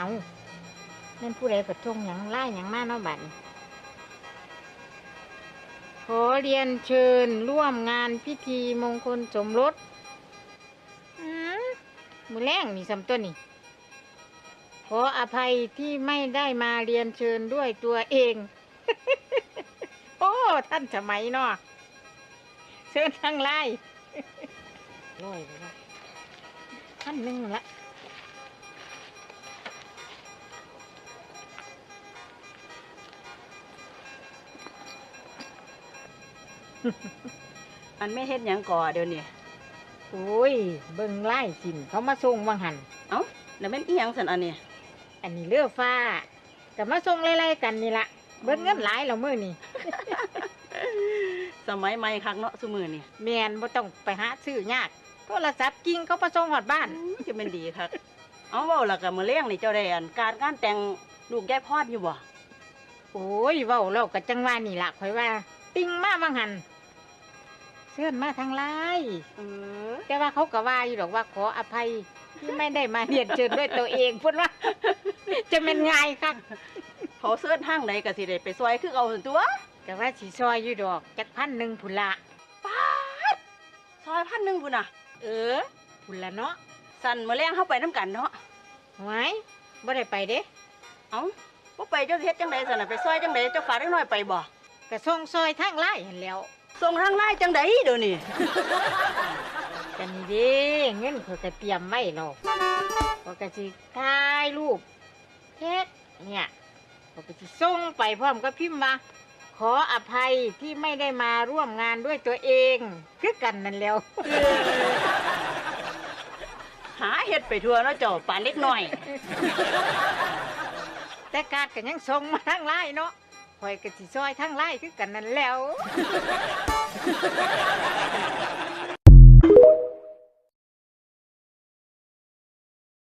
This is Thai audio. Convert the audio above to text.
เอาแม่นผู้ใดประทงหยังไล่หยังมาเนาะบัดนี้ขอเรียนเชิญร่วมงานพิธีมงคลสมรสอืมมือแรงนี่สำตัวนี่ ขออภัยที่ไม่ได้มาเรียนเชิญด้วยตัวเอง โอ้ ท่านสมัยเนาะเชิญทางไลน์ร้อยเลยว่าท่านหนึ่งละ อันไม่เฮ็ดหยังก่อเดี๋ยวนี้โอ้ย เบิ่งไล่สินเขามาส่งวังหัน เอ้าแล้วแม่นอีหยังสันอันนี้อันนี้เลือฟ้ากับมาส่งไล่ๆกันนี่ละเบิ่งเงินหลายแล้วมือนี่สมัยใหม่คักเนาะซุมื้อนี่แมนบ่ต้องไปหาซื้อยากโทรศัพท์กิ้งเขามาส่งหอดบ้านอื้อจะเป็นดีคักเอาเว้าแล้วก็มื้อเลี้ยงนี่เจ้าได้อันการงานแต่งลูกยายพอดอยู่บ่โอ้ยเว้าเรากับจังว่านี่ละข่อยว่า ติ้งมาวังหันเสื่อนมาทางไลน์เออแต่ว่าเขาก็ว่าอยู่ดอกว่าขออภัยที่ไม่ได้มาเรียนเชิญด้วยตัวเองพูดว่า จะเป็นไงครับเขาเสื้อทางใดก็สิได้ไปซอยคือเอาซั่นตัวแต่ว่าสีซอยอยู่ดอกจักพันหนึ่งพุนละซอยพันหนึงพุ่นน่ะ เออพุนละเนาะสั่นมื้อเลี้ยงเฮาไปนํกันเนาะไว้บ่ได้ไปเด้ เอ้าบ่ไปเจ้าสิเฮ็ดจังไดซั่นน่ะไปซอยจังไดเจ้าฝากเด็กน้อยไปบ่ กระส่งซอยทางไล่เห็นแล้วส่งทางไลน์จังไดเดี๋ยวนี้ กันนี่เด้เงินเขาก็เตรียมไว้หรอกเขาก็สิถ่ายรูปเทศเนี่ยเขาก็สิส่งไปพร้อมกับพิมพ์ว่าขออภัยที่ไม่ได้มาร่วมงานด้วยตัวเองคือกันนั่นแหล้ว หาเฮ็ดไปทั่วเนาะเจ้าปานเล็กน้อย แต่การก็ยังส่งมาทางไล่เนาะ ข่อยก็สิซอยทั้งไล่คือกันนั่นแล้ว